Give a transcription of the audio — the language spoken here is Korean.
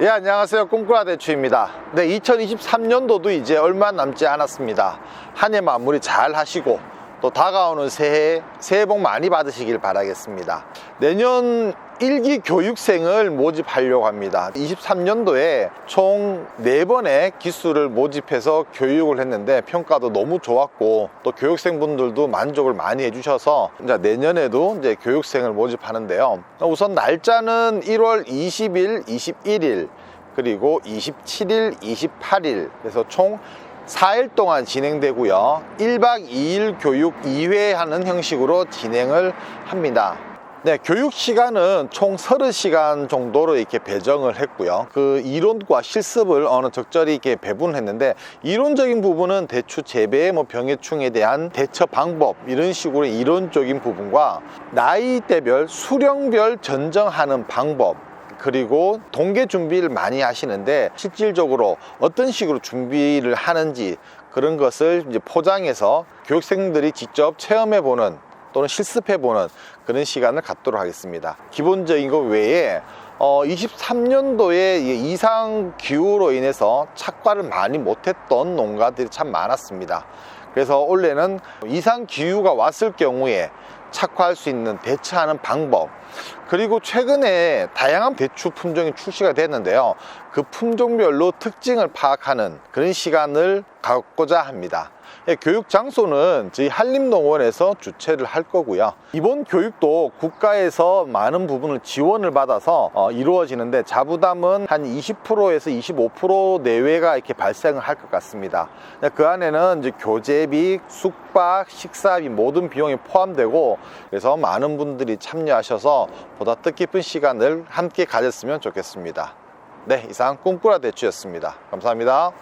예, 안녕하세요. 꿈꾸라 대추입니다. 네, 2023년도도 이제 얼마 남지 않았습니다. 한 해 마무리 잘 하시고 또 다가오는 새해 새해 복 많이 받으시길 바라겠습니다. 내년 일기 교육생을 모집하려고 합니다. 23년도에 총 4번의 기수를 모집해서 교육을 했는데 평가도 너무 좋았고 또 교육생분들도 만족을 많이 해주셔서 이제 내년에도 이제 교육생을 모집하는데요. 우선 날짜는 1월 20일, 21일 그리고 27일, 28일 그래서 총 4일 동안 진행되고요. 1박 2일 교육 2회 하는 형식으로 진행을 합니다. 네, 교육 시간은 총 30시간 정도로 이렇게 배정을 했고요. 그 이론과 실습을 어느 적절히 이렇게 배분했는데 이론적인 부분은 대추 재배, 뭐 병해충에 대한 대처 방법 이런 식으로 이론적인 부분과 나이대별 수령별 전정하는 방법 그리고 동계 준비를 많이 하시는데 실질적으로 어떤 식으로 준비를 하는지 그런 것을 이제 포장해서 교육생들이 직접 체험해 보는 또는 실습해 보는 그런 시간을 갖도록 하겠습니다. 기본적인 것 외에 어, 23년도에 이상 기후로 인해서 착과를 많이 못했던 농가들이 참 많았습니다. 그래서 올해는 이상 기후가 왔을 경우에 착화할 수 있는 대처하는 방법. 그리고 최근에 다양한 배추 품종이 출시가 됐는데요. 그 품종별로 특징을 파악하는 그런 시간을 갖고자 합니다. 예, 교육 장소는 저희 한림농원에서 주최를 할 거고요. 이번 교육도 국가에서 많은 부분을 지원을 받아서 어, 이루어지는데 자부담은 한 20%에서 25% 내외가 이렇게 발생을 할 것 같습니다. 그 안에는 이제 교재비, 숙박, 식사비 모든 비용이 포함되고 그래서 많은 분들이 참여하셔서 보다 뜻깊은 시간을 함께 가졌으면 좋겠습니다. 네 이상 꿈꾸라 대추였습니다. 감사합니다